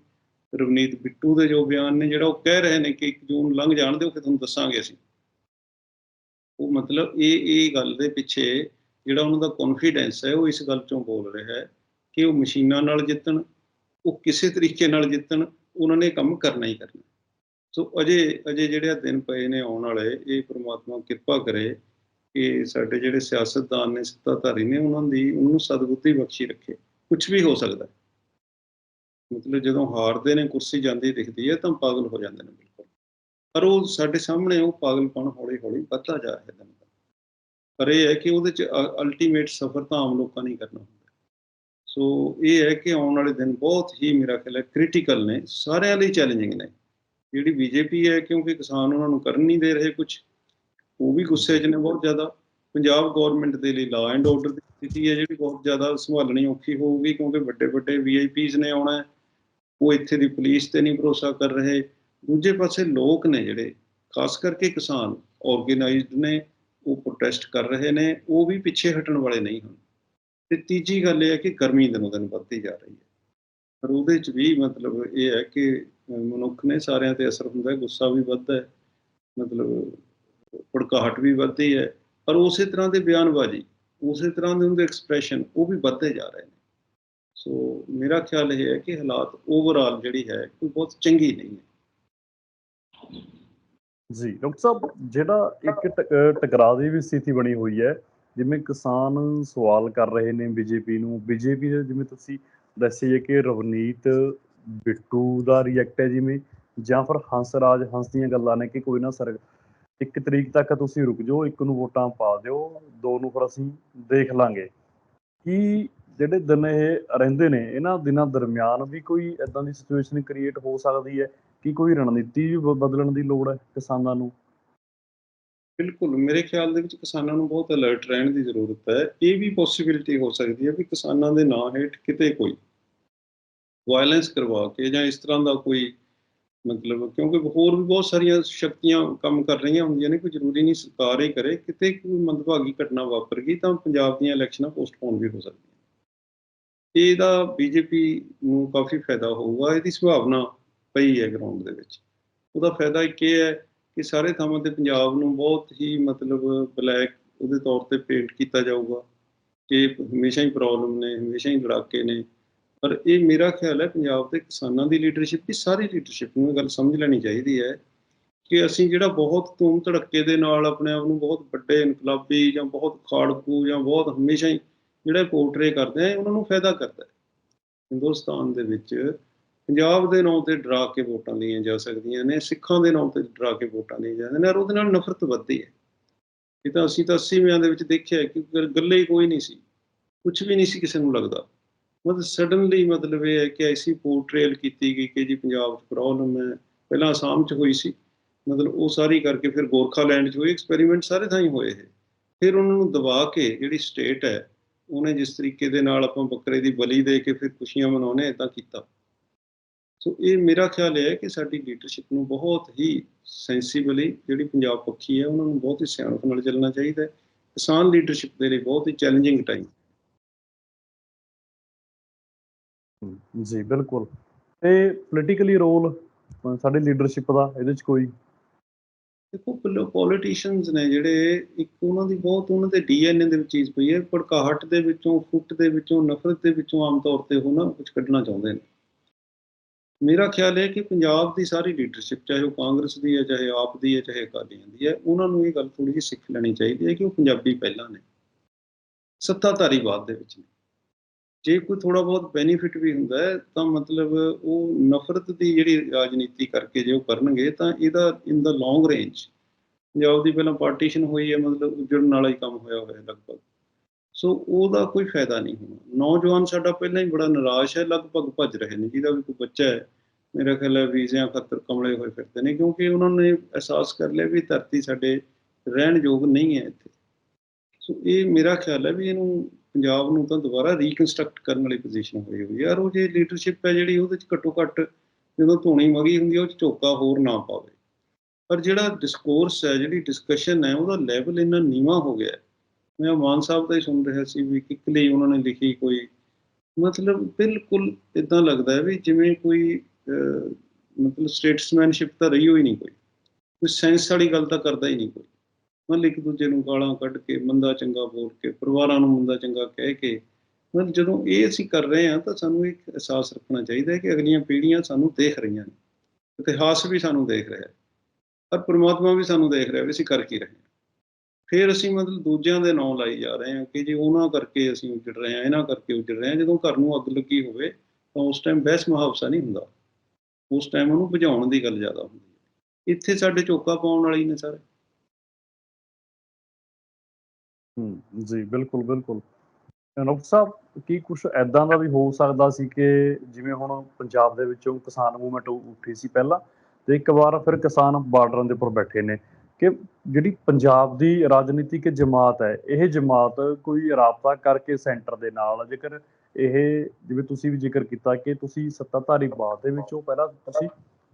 ਰਵਨੀਤ ਬਿੱਟੂ ਦੇ ਜੋ ਬਿਆਨ ਨੇ, ਜਿਹੜਾ ਉਹ ਕਹਿ ਰਹੇ ਨੇ ਕਿ 1 ਜੂਨ ਲੰਘ ਜਾਣ ਦਿਓ ਕਿ ਤੁਹਾਨੂੰ ਦੱਸਾਂਗੇ ਅਸੀਂ। ਉਹ ਮਤਲਬ ਇਹ ਇਹ ਗੱਲ ਦੇ ਪਿੱਛੇ ਜਿਹੜਾ ਉਹਨਾਂ ਦਾ ਕੌਨਫੀਡੈਂਸ ਹੈ, ਉਹ ਇਸ ਗੱਲ ਚੋਂ ਬੋਲ ਰਿਹਾ ਹੈ ਕਿ ਉਹ ਮਸ਼ੀਨਾਂ ਨਾਲ ਜਿੱਤਣ, ਉਹ ਕਿਸੇ ਤਰੀਕੇ ਨਾਲ ਜਿੱਤਣ, ਉਹਨਾਂ ਨੇ ਕੰਮ ਕਰਨਾ ਹੀ ਕਰਨਾ। ਸੋ ਅਜੇ ਅਜੇ ਜਿਹੜੇ ਦਿਨ ਪਏ ਨੇ ਆਉਣ ਵਾਲੇ, ਇਹ ਪ੍ਰਮਾਤਮਾ ਕਿਰਪਾ ਕਰੇ ਕਿ ਸਾਡੇ ਜਿਹੜੇ ਸਿਆਸਤਦਾਨ ਨੇ, ਸੱਤਾਧਾਰੀ ਨੇ, ਉਹਨਾਂ ਦੀ, ਉਹਨਾਂ ਨੂੰ ਸਦਬੁੱਧੀ ਬਖਸ਼ੀ ਰੱਖੇ। ਕੁਝ ਵੀ ਹੋ ਸਕਦਾ ਮਤਲਬ ਜਦੋਂ ਹਾਰਦੇ ਨੇ, ਕੁਰਸੀ ਜਾਂਦੀ ਦਿਖਦੀ ਹੈ, ਤਾਂ ਪਾਗਲ ਹੋ ਜਾਂਦੇ ਨੇ ਬਿਲਕੁਲ। ਪਰ ਉਹ ਸਾਡੇ ਸਾਹਮਣੇ, ਉਹ ਪਾਗਲਪਣ ਹੌਲੀ ਹੌਲੀ ਵੱਧਦਾ ਜਾ ਰਿਹਾ ਹੈ ਪਰ ਇਹ ਹੈ ਕਿ ਉਹਦੇ ਚ ਅਲਟੀਮੇਟ ਸਫਰ ਤਾਂ ਆਮ ਲੋਕਾਂ ਨੇ ਕਰਨਾ ਹੁੰਦਾ। ਸੋ ਇਹ ਹੈ ਕਿ ਆਉਣ ਵਾਲੇ ਦਿਨ ਬਹੁਤ ਹੀ ਮੇਰਾ ਖਿਆਲ ਹੈ ਕ੍ਰਿਟੀਕਲ ਨੇ, ਸਾਰਿਆਂ ਲਈ ਚੈਲੰਜਿੰਗ ਨੇ। ਜਿਹੜੀ ਬੀਜੇਪੀ ਹੈ, ਕਿਉਂਕਿ ਕਿਸਾਨ ਉਹਨਾਂ ਨੂੰ ਕਰਨ ਨਹੀਂ ਦੇ ਰਹੇ ਕੁਝ ਉਹ ਵੀ ਗੁੱਸੇ 'ਚ ਨੇ ਬਹੁਤ ਜ਼ਿਆਦਾ। ਪੰਜਾਬ ਗਵਰਨਮੈਂਟ ਦੇ ਲਈ ਲਾ ਐਂਡ ਆਰਡਰ ਦੀ ਸਥਿਤੀ ਹੈ ਜਿਹੜੀ ਬਹੁਤ ਜ਼ਿਆਦਾ ਸੰਭਾਲਣੀ ਔਖੀ ਹੋਊਗੀ, ਕਿਉਂਕਿ ਵੱਡੇ ਵੱਡੇ ਵੀਆਈਪੀਜ਼ ਨੇ ਆਉਣਾ ਉਹ ਇੱਥੇ ਦੀ ਪੁਲਿਸ ਤੇ ਨਹੀਂ ਭਰੋਸਾ ਕਰ ਰਹੇ। ਦੂਜੇ ਪਾਸੇ ਲੋਕ ਨੇ ਜਿਹੜੇ, ਖਾਸ ਕਰਕੇ ਕਿਸਾਨ ਆਰਗੇਨਾਈਜ਼ਡ ਨੇ, ਉਹ ਪ੍ਰੋਟੈਸਟ ਕਰ ਰਹੇ ਨੇ, ਉਹ ਵੀ ਪਿੱਛੇ ਹਟਣ ਵਾਲੇ ਨਹੀਂ ਹਨ। ਤੇ ਤੀਜੀ ਗੱਲ ਇਹ ਹੈ ਕਿ ਗਰਮੀ ਦਿਨੋਂ ਦਿਨ ਵੱਧਦੀ ਜਾ ਰਹੀ ਹੈ। ਪਰ ਉਹਦੇ ਚ ਵੀ ਮਤਲਬ ਇਹ ਹੈ ਕਿ ਮਨੁੱਖ ਨੇ ਸਾਰਿਆਂ ਤੇ ਅਸਰ ਹੁੰਦਾ ਹੈ, ਗੁੱਸਾ ਵੀ ਵੱਧਦਾ ਹੈ, ਮਤਲਬ ਭੜਕਾਹਟ ਵੀ ਵੱਧਦੀ ਹੈ। ਪਰ ਉਸੇ ਤਰ੍ਹਾਂ ਦੇ ਬਿਆਨਬਾਜ਼ੀ, ਉਸੇ ਤਰ੍ਹਾਂ ਦੇ ਉਹਦੇ ਐਕਸਪ੍ਰੈਸ਼ਨ ਉਹ ਵੀ ਵੱਧਦੇ ਜਾ ਰਹੇ ਨੇ। ਸੋ ਮੇਰਾ ਖਿਆਲ ਇਹ ਹੈ ਕਿ ਹਾਲਾਤ ਓਵਰਆਲ ਜਿਹੜੀ ਹੈ ਕੋਈ ਬਹੁਤ ਚੰਗੀ ਨਹੀਂ ਹੈ। ਜੀ, ਡਾਕਟਰ ਸਾਹਿਬ, ਜਿਹੜਾ ਇੱਕ ਟ- ਟਕਰਾਅ ਦੀ ਵੀ ਸਥਿਤੀ ਬਣੀ ਹੋਈ ਹੈ ਜਿਵੇਂ ਕਿਸਾਨ ਸਵਾਲ ਕਰ ਰਹੇ ਨੇ ਬੀਜੇਪੀ ਨੂੰ, ਬੀਜੇਪੀ ਦੇ ਜਿਵੇਂ ਤੁਸੀਂ ਦੱਸਿਆ ਕਿ ਰਵਨੀਤ ਬਿੱਟੂ ਦਾ ਰਿਐਕਟ ਹੈ ਜਿਵੇਂ, ਜਾਂ ਫਿਰ ਹੰਸਰਾਜ ਹੰਸ ਦੀਆਂ ਗੱਲਾਂ ਨੇ ਕਿ ਕੋਈ ਨਾ ਸਰ, ਇੱਕ ਤਰੀਕ ਤੱਕ ਤੁਸੀਂ ਰੁਕ ਜਾਓ, ਇੱਕ ਨੂੰ ਵੋਟਾਂ ਪਾ ਦਿਓ, ਦੋ ਨੂੰ ਫਿਰ ਅਸੀਂ ਦੇਖ ਲਾਂਗੇ। ਕੀ ਜਿਹੜੇ ਦਿਨ ਇਹ ਰਹਿੰਦੇ ਨੇ, ਇਹਨਾਂ ਦਿਨਾਂ ਦਰਮਿਆਨ ਵੀ ਕੋਈ ਇਦਾਂ ਦੀ ਸਿਚੁਏਸ਼ਨ ਕ੍ਰੀਏਟ ਹੋ ਸਕਦੀ ਹੈ? ਕਿ ਕੋਈ ਰਣਨੀਤੀ ਵੀ ਬ- ਬਦਲਣ ਦੀ ਲੋੜ ਹੈ ਕਿਸਾਨਾਂ ਨੂੰ? ਬਿਲਕੁਲ, ਮੇਰੇ ਖਿਆਲ ਦੇ ਵਿੱਚ ਕਿਸਾਨਾਂ ਨੂੰ ਬਹੁਤ ਅਲਰਟ ਰਹਿਣ ਦੀ ਜ਼ਰੂਰਤ ਹੈ। ਇਹ ਵੀ ਪੋਸਿਬਿਲਿਟੀ ਹੋ ਸਕਦੀ ਹੈ ਵੀ ਕਿਸਾਨਾਂ ਦੇ ਨਾਂ ਹੇਠ ਕਿਤੇ ਕੋਈ ਵਾਇਲੈਂਸ ਕਰਵਾ ਕੇ ਜਾਂ ਇਸ ਤਰ੍ਹਾਂ ਦਾ ਕੋਈ ਮਤਲਬ ਕਿਉਂਕਿ ਹੋਰ ਵੀ ਬਹੁਤ ਸਾਰੀਆਂ ਸ਼ਕਤੀਆਂ ਕੰਮ ਕਰ ਰਹੀਆਂ ਹੁੰਦੀਆਂ ਨੇ, ਕੋਈ ਜ਼ਰੂਰੀ ਨਹੀਂ ਸਰਕਾਰ ਹੀ ਕਰੇ, ਕਿਤੇ ਕੋਈ ਮੰਦਭਾਗੀ ਘਟਨਾ ਵਾਪਰ ਗਈ ਤਾਂ ਪੰਜਾਬ ਦੀਆਂ ਇਲੈਕਸ਼ਨਾਂ ਪੋਸਟਪੋਨ ਵੀ ਹੋ ਸਕਦੀਆਂ ਇਹਦਾ ਬੀਜੇਪੀ ਨੂੰ ਕਾਫੀ ਫਾਇਦਾ ਹੋਊਗਾ, ਇਹਦੀ ਸੰਭਾਵਨਾ ਪਈ ਹੈ ਗਰਾਊਂਡ ਦੇ ਵਿੱਚ। ਉਹਦਾ ਫਾਇਦਾ ਇੱਕ ਇਹ ਹੈ ਕਿ ਸਾਰੇ ਥਾਵਾਂ ਤੇ ਪੰਜਾਬ ਨੂੰ ਬਹੁਤ ਹੀ ਮਤਲਬ ਬਲੈਕ ਉਹਦੇ ਤੌਰ ਤੇ ਪੇਂਟ ਕੀਤਾ ਜਾਊਗਾ। ਕਿ ਹਮੇਸ਼ਾ ਹੀ ਪ੍ਰੋਬਲਮ ਨੇ, ਹਮੇਸ਼ਾ ਹੀ ਲੜਾਕੇ ਨੇ। ਪਰ ਇਹ ਮੇਰਾ ਖਿਆਲ ਹੈ ਪੰਜਾਬ ਦੇ ਕਿਸਾਨਾਂ ਦੀ ਲੀਡਰਸ਼ਿਪ ਦੀ ਸਾਰੀ ਲੀਡਰਸ਼ਿਪ ਨੂੰ ਇਹ ਗੱਲ ਸਮਝ ਲੈਣੀ ਚਾਹੀਦੀ ਹੈ ਕਿ ਅਸੀਂ ਜਿਹੜਾ ਬਹੁਤ ਧੂਮ ਧੜੱਕੇ ਦੇ ਨਾਲ ਆਪਣੇ ਆਪ ਨੂੰ ਬਹੁਤ ਵੱਡੇ ਇਨਕਲਾਬੀ ਜਾਂ ਬਹੁਤ ਖਾੜਕੂ ਜਾਂ ਬਹੁਤ ਹਮੇਸ਼ਾ ਹੀ ਜਿਹੜਾ ਪੋਰਟਰੇ ਕਰਦੇ ਆ ਉਹਨਾਂ ਨੂੰ ਫਾਇਦਾ ਕਰਦਾ ਹੈ। ਹਿੰਦੁਸਤਾਨ ਦੇ ਵਿੱਚ ਪੰਜਾਬ ਦੇ ਨਾਂ ਤੇ ਡਰਾ ਕੇ ਵੋਟਾਂ ਲਈਆਂ ਜਾ ਸਕਦੀਆਂ ਨੇ, ਸਿੱਖਾਂ ਦੇ ਨਾਂ ਤੇ ਡਰਾ ਕੇ ਵੋਟਾਂ ਲਈਆਂ ਜਾਂਦੀਆਂ ਨੇ, ਔਰ ਉਹਦੇ ਨਾਲ ਨਫ਼ਰਤ ਵੱਧਦੀ ਹੈ। ਇਹ ਤਾਂ ਅਸੀਂ ਤਾਂ 80ਵਿਆਂ ਦੇ ਵਿੱਚ ਦੇਖਿਆ ਕਿ ਗੱਲੇ ਹੀ ਕੋਈ ਨਹੀਂ ਸੀ ਕੁਝ ਵੀ ਨਹੀਂ ਸੀ ਕਿਸੇ ਨੂੰ ਲੱਗਦਾ। ਮਤਲਬ ਸਡਨਲੀ ਮਤਲਬ ਇਹ ਹੈ ਕਿ ਐਸੀ ਪੋਰਟਰੇਲ ਕੀਤੀ ਗਈ ਕਿ ਜੀ ਪੰਜਾਬ 'ਚ ਪ੍ਰੋਬਲਮ ਹੈ, ਪਹਿਲਾਂ ਅਸਾਮ 'ਚ ਹੋਈ ਸੀ, ਮਤਲਬ ਉਹ ਸਾਰੀ ਕਰਕੇ ਫਿਰ ਗੋਰਖਾਲੈਂਡ 'ਚ ਹੋਈ ਐਕਸਪੈਰੀਮੈਂਟ ਸਾਰੇ ਥਾਂ ਹੀ ਹੋਏ ਇਹ। ਫਿਰ ਉਹਨਾਂ ਨੂੰ ਦਬਾ ਕੇ ਜਿਹੜੀ ਸਟੇਟ ਹੈ, ਉਹਨੇ ਜਿਸ ਤਰੀਕੇ ਦੇ ਨਾਲ ਆਪਾਂ ਬੱਕਰੇ ਦੀ ਬਲੀ ਦੇ ਕੇ ਫਿਰ ਖੁਸ਼ੀਆਂ ਮਨਾਉਣੇ ਇਦਾਂ ਕੀਤਾ। ਸੋ ਇਹ ਮੇਰਾ ਖਿਆਲ ਹੈ ਕਿ ਸਾਡੀ ਲੀਡਰਸ਼ਿਪ ਨੂੰ ਬਹੁਤ ਹੀ ਸੈਂਸੀਬਲੀ ਜਿਹੜੀ ਪੰਜਾਬ ਪੱਖੀ ਹੈ ਉਹਨਾਂ ਨੂੰ ਬਹੁਤ ਹੀ ਸਿਆਣਪ ਨਾਲ ਚੱਲਣਾ ਚਾਹੀਦਾ ਹੈ। ਕਿਸਾਨ ਲੀਡਰਸ਼ਿਪ ਦੇ ਲਈ ਬਹੁਤ ਹੀ ਚੈਲੰਜਿੰਗ ਟਾਈਮ ਜੀ ਬਿਲਕੁਲ। ਤੇ ਪੋਲੀਟੀਕਲੀ ਰੋਲ ਸਾਡੀ ਲੀਡਰਸ਼ਿਪ ਦਾ ਇਹਦੇ ਚ ਕੋਈ? ਦੇਖੋ ਪੋਲੀਟੀਸ਼ੀਅਨਸ ਨੇ ਜਿਹੜੇ ਇੱਕ ਉਹਨਾਂ ਦੀ ਬਹੁਤ ਉਹਨਾਂ ਦੇ ਡੀਐਨਏ ਦੇ ਵਿੱਚ ਚੀਜ਼ ਪਈ ਹੈ। ਭੜਕਾਹਟ ਦੇ ਵਿੱਚੋਂ ਫੁੱਟ ਦੇ ਵਿੱਚੋਂ ਨਫ਼ਰਤ ਦੇ ਵਿੱਚੋਂ ਆਮ ਤੌਰ ਤੇ ਉਹ ਨਾ ਕੁਝ ਕੱਢਣਾ ਚਾਹੁੰਦੇ ਨੇ। ਮੇਰਾ ਖਿਆਲ ਹੈ ਕਿ ਪੰਜਾਬ ਦੀ ਸਾਰੀ ਲੀਡਰਸ਼ਿਪ ਚਾਹੇ ਉਹ ਕਾਂਗਰਸ ਦੀ ਹੈ, ਚਾਹੇ ਆਪ ਦੀ ਹੈ, ਚਾਹੇ ਅਕਾਲੀਆਂ ਦੀ ਹੈ, ਉਹਨਾਂ ਨੂੰ ਇਹ ਗੱਲ ਥੋੜੀ ਜਿਹੀ ਸਿੱਖ ਲੈਣੀ ਚਾਹੀਦੀ ਹੈ ਕਿ ਉਹ ਪੰਜਾਬੀ ਪਹਿਲਾਂ ਨੇ। ਸੱਤਾਧਾਰੀ ਬਾਅਦ ਦੇ ਵਿੱਚ ਨੇ। ਜੇ ਕੋਈ ਥੋੜਾ ਬਹੁਤ ਬੈਨੀਫਿਟ ਵੀ ਹੁੰਦਾ ਹੈ, ਤਾਂ ਮਤਲਬ ਉਹ ਨਫ਼ਰਤ ਦੀ ਜਿਹੜੀ ਰਾਜਨੀਤੀ ਕਰਕੇ ਜੇ ਉਹ ਕਰਨਗੇ, ਤਾਂ ਇਹਦਾ ਇਨ ਦਾ ਲੌਂਗ ਰੇਂਜ ਪੰਜਾਬ ਦੀ ਪਹਿਲਾਂ ਪਾਰਟੀਸ਼ਨ ਹੋਈ ਹੈ, ਮਤਲਬ ਉਜੜਨ ਵਾਲਾ ਹੀ ਕੰਮ ਹੋਇਆ ਹੋਇਆ ਲਗਭਗ। ਸੋ ਉਹਦਾ ਕੋਈ ਫਾਇਦਾ ਨਹੀਂ ਹੋਣਾ। ਨੌਜਵਾਨ ਸਾਡਾ ਪਹਿਲਾਂ ਹੀ ਬੜਾ ਨਿਰਾਸ਼ ਹੈ, ਲਗਭਗ ਭੱਜ ਰਹੇ ਨੇ। ਜਿਹਦਾ ਵੀ ਕੋਈ ਬੱਚਾ ਹੈ, ਮੇਰਾ ਖਿਆਲ ਹੈ ਵੀਜ਼ਿਆਂ ਖਾਤਰ ਕਮਲੇ ਹੋਏ ਫਿਰਦੇ ਨੇ, ਕਿਉਂਕਿ ਉਹਨਾਂ ਨੇ ਅਹਿਸਾਸ ਕਰ ਲਿਆ ਵੀ ਧਰਤੀ ਸਾਡੇ ਰਹਿਣ ਯੋਗ ਨਹੀਂ ਹੈ ਇੱਥੇ। ਸੋ ਇਹ ਮੇਰਾ ਖਿਆਲ ਹੈ ਵੀ ਇਹਨੂੰ ਪੰਜਾਬ ਨੂੰ ਤਾਂ ਦੁਬਾਰਾ ਰੀਕਨਸਟਰਕਟ ਕਰਨ ਵਾਲੀ ਪੋਜੀਸ਼ਨ ਹੋਈ ਹੋਈ। ਯਾਰ ਉਹ ਜੇ ਲੀਡਰਸ਼ਿਪ ਹੈ ਜਿਹੜੀ, ਉਹਦੇ ਚ ਘੱਟੋ ਘੱਟ ਜਦੋਂ ਧੂਣੀ ਮਗੀ ਹੁੰਦੀ ਹੈ ਉਹ ਚ ਝੋਕਾ ਹੋਰ ਨਾ ਪਾਵੇ। ਪਰ ਜਿਹੜਾ ਡਿਸਕੋਰਸ ਹੈ, ਜਿਹੜੀ ਡਿਸਕਸ਼ਨ ਹੈ, ਉਹਦਾ ਲੈਵਲ ਇੰਨਾ ਨੀਵਾ ਹੋ ਗਿਆ ਹੈ ਮੈਂ ਮਾਨ ਸਾਹਿਬ ਦਾ ਹੀ ਸੁਣ ਰਿਹਾ ਸੀ ਵੀ ਕਿੱਕਲੀ ਉਹਨਾਂ ਨੇ ਲਿਖੀ ਕੋਈ। ਮਤਲਬ ਬਿਲਕੁਲ ਇਦਾਂ ਲੱਗਦਾ ਹੈ ਵੀ ਜਿਵੇਂ ਕੋਈ ਮਤਲਬ ਸਟੇਟਸਮੈਨਸ਼ਿਪ ਤਾਂ ਰਹੀ ਹੋਈ ਨਹੀਂ ਕੋਈ। ਕੋਈ ਸੈਂਸ ਵਾਲੀ ਗੱਲ ਤਾਂ ਕਰਦਾ ਹੀ ਨਹੀਂ ਕੋਈ। ਮਤਲਬ ਇੱਕ ਦੂਜੇ ਨੂੰ ਗਾਲਾਂ ਕੱਢ ਕੇ, ਮੰਦਾ ਚੰਗਾ ਬੋਲ ਕੇ, ਪਰਿਵਾਰਾਂ ਨੂੰ ਮੰਦਾ ਚੰਗਾ ਕਹਿ ਕੇ, ਮਤਲਬ ਜਦੋਂ ਇਹ ਅਸੀਂ ਕਰ ਰਹੇ ਹਾਂ ਤਾਂ ਸਾਨੂੰ ਇੱਕ ਅਹਿਸਾਸ ਰੱਖਣਾ ਚਾਹੀਦਾ ਹੈ ਕਿ ਅਗਲੀਆਂ ਪੀੜ੍ਹੀਆਂ ਸਾਨੂੰ ਦੇਖ ਰਹੀਆਂ ਨੇ। ਇਤਿਹਾਸ ਵੀ ਸਾਨੂੰ ਦੇਖ ਰਿਹਾ ਹੈ। ਔਰ ਪ੍ਰਮਾਤਮਾ ਵੀ ਸਾਨੂੰ ਦੇਖ ਰਿਹਾ ਵੀ ਅਸੀਂ ਕਰ ਕੀ ਰਹੇ ਹਾਂ। ਫਿਰ ਅਸੀਂ ਮਤਲਬ ਦੂਜਿਆਂ ਦੇ ਨਾਂ ਲਾਈ ਜਾ ਰਹੇ ਹਾਂ ਕਿ ਜੀ ਉਹਨਾਂ ਕਰਕੇ ਅਸੀਂ ਉੱਜੜ ਰਹੇ ਹਾਂ, ਇਹਨਾਂ ਕਰਕੇ ਉੱਜੜ ਰਹੇ ਹਾਂ। ਜਦੋਂ ਘਰ ਨੂੰ ਅੱਗ ਲੱਗੀ ਹੋਵੇ ਤਾਂ ਉਸ ਟਾਈਮ ਬਹਿਸ ਮੁਹਾਵਸਾ ਨਹੀਂ ਹੁੰਦਾ। ਉਸ ਟਾਈਮ ਉਹਨੂੰ ਬੁਝਾਉਣ ਦੀ ਗੱਲ ਜ਼ਿਆਦਾ ਹੁੰਦੀ ਹੈ। ਇੱਥੇ ਸਾਡੇ ਚੋਕਾ ਪਾਉਣ ਵਾਲੀ ਨੇ ਸਾਰੇ। ਹੂੰ, ਜੀ, ਬਿਲਕੁਲ ਬਿਲਕੁਲ। ਡਾਕਟਰ ਸਾਹਿਬ, ਕੀ ਕੁਝ ਐਦਾਂ ਦਾ ਵੀ ਹੋ ਸਕਦਾ ਸੀ ਕਿ ਜਿਵੇਂ ਹੁਣ ਪੰਜਾਬ ਦੇ ਵਿੱਚੋਂ ਕਿਸਾਨ ਮੂਵਮੈਂਟ ਉੱਠੀ ਸੀ ਪਹਿਲਾਂ ਤੇ ਇੱਕ ਵਾਰ ਫਿਰ ਕਿਸਾਨ ਬਾਰਡਰਾਂ ਦੇ ਉੱਪਰ ਬੈਠੇ ਨੇ। ਕਿ ਜਿਹੜੀ ਪੰਜਾਬ ਦੀ ਰਾਜਨੀਤਿਕ ਜਮਾਤ ਹੈ, ਇਹ ਜਮਾਤ ਕੋਈ ਰਾਬਤਾ ਕਰਕੇ ਸੈਂਟਰ ਦੇ ਨਾਲ ਜੇਕਰ ਇਹ ਜਿਵੇਂ ਤੁਸੀਂ ਵੀ ਜ਼ਿਕਰ ਕੀਤਾ ਕਿ ਤੁਸੀਂ ਸੱਤਾਧਾਰੀ ਬਾਦ ਦੇ ਵਿੱਚੋਂ ਪਹਿਲਾਂ ਤੁਸੀਂ